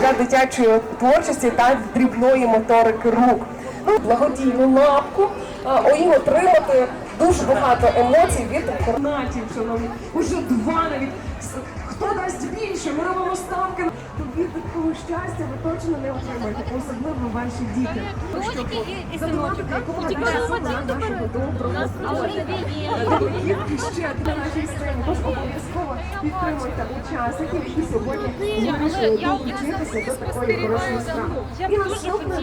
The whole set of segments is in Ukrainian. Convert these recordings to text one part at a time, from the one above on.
для дитячої творчості та дрібної моторики рук. Ну, благодійну лапку, а, їм отримати дуже багато емоцій від Фанатів, шановні, уже два навіть. Від такого щастя ви точно не отримаєте, особливо ваші діти. Котики і- і Задавати синочки. якого Тільки нашого молодці нашого добре. доброго У нас здоров'я. вже є. Дітки ще на нашій сцені. Тож обов'язково підтримуйте учасників, які сьогодні вирішили я долучитися до такої хорошої справи. І дуже наступна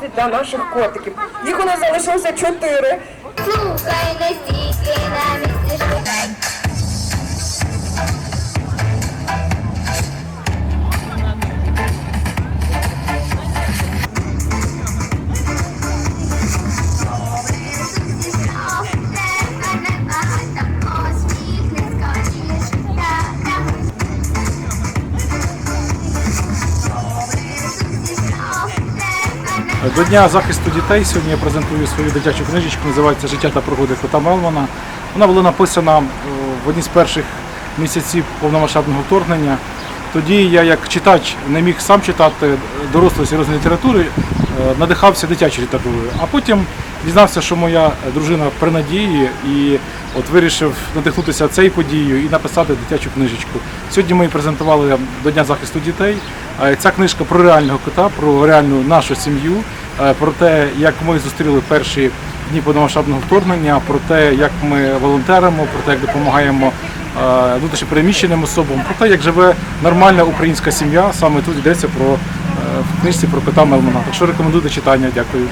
любові для наших котиків. Їх у нас залишилося чотири. Слухай, не стільки на місці шукай. До Дня захисту дітей сьогодні я презентую свою дитячу книжечку, називається Життя та пригоди кота Мелмана. Вона була написана е, в одні з перших місяців повномасштабного вторгнення. Тоді я, як читач, не міг сам читати дорослої серйозної літератури, е, надихався дитячою літературою. А потім дізнався, що моя дружина при надії і от вирішив надихнутися цією подією і написати дитячу книжечку. Сьогодні ми її презентували до Дня захисту дітей. Ця книжка про реального кота, про реальну нашу сім'ю, про те, як ми зустріли перші дні повномасштабного вторгнення, про те, як ми волонтеримо, про те, як допомагаємо е, внутрішньо переміщеним особам, про те, як живе нормальна українська сім'я. Саме тут йдеться про в книжці про кота Мелмана. Так що рекомендую до читання. Дякую.